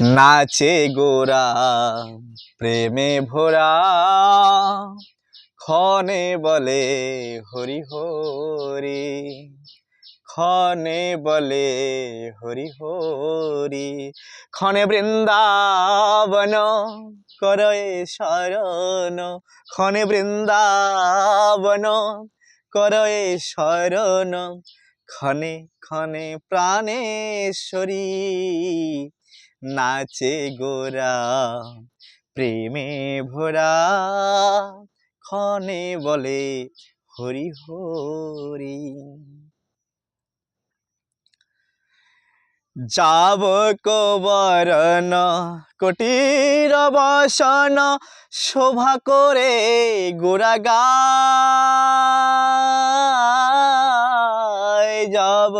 নাচে গোরা, প্রেমে ভরা। ক্ষণে বলে, হরি হরি। ক্ষণে বলে, হরি হরি। ক্ষণে বৃন্দাবন করয়ে শরণ। ক্ষণে বৃন্দাবন করয়ে শরণ। ক্ষণে ক্ষণে প্রাণেশ্বরী। নাচে গোরা, প্রেমে ভরা, ক্ষণে বলে হরি হরি। যাব কবরণ কোটির বসন শোভা করে গোরা গায়। যাব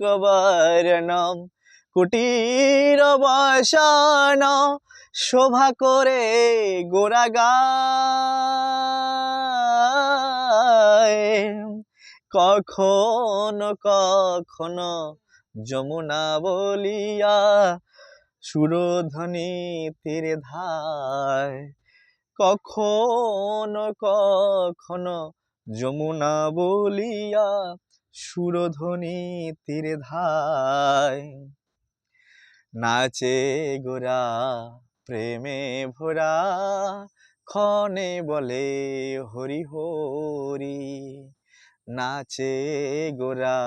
কবরণ কুটির বসন, শোভা করে গোরা কখনো কখনো যমুনা বলিয়া সুরধ্বনি তীরে ধায়। কখনো কখনো যমুনা বলিয়া সুরধ্বনি তীরে ধায়। নাচে গোরা, প্রেমে ভরা, ক্ষণে বলে হরি হরি। নাচে গোরা,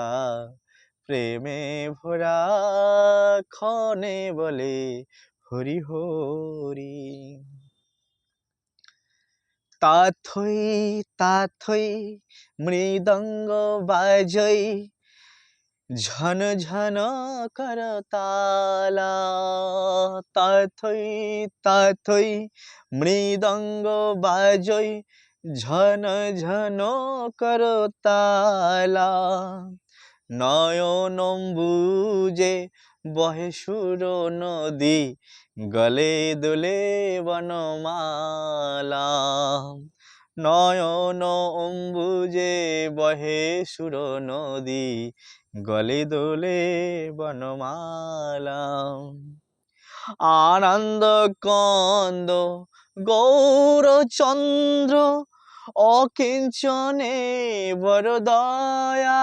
প্রেমে ভরা, ক্ষণে বলে হরি হরি। তাথই তাথই মৃদঙ্গ বাজই ঝন ঝন করতালা তাথই তাথই মৃদঙ্গ বাজই ঝন ঝন করতালা নয়নম্বুজে বহে সুর নদী গলে দোলে বনমালা নয়ন অম্বুজে বহে সুর নদী, গলে দোলে বনমালা আনন্দ কন্দ গৌরচন্দ্র, অকিঞ্চনে বড় দয়া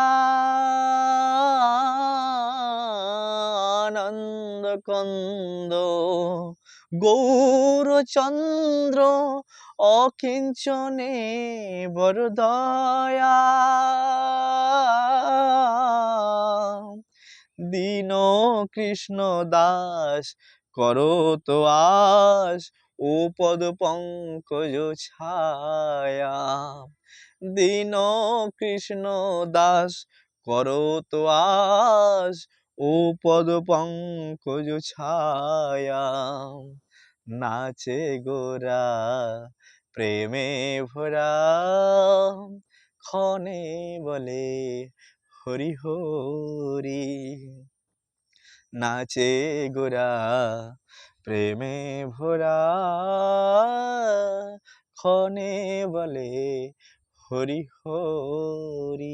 আনন্দ কন্দ। গৌরচন্দ্র অকিঞ্চনে বড় দয়া দীন কৃষ্ণ দাস করো তো আস ও পদ পঙ্কজ ছায়া। দীন কৃষ্ণ দাস করো তো আস ও পদ পঙ্কজ ছায়া নাচে গোরা, প্রেমে ভরা। ক্ষণে বলে, হরি হরি। নাচে গোরা, প্রেমে ভরা। ক্ষণে বলে, হরি হরি।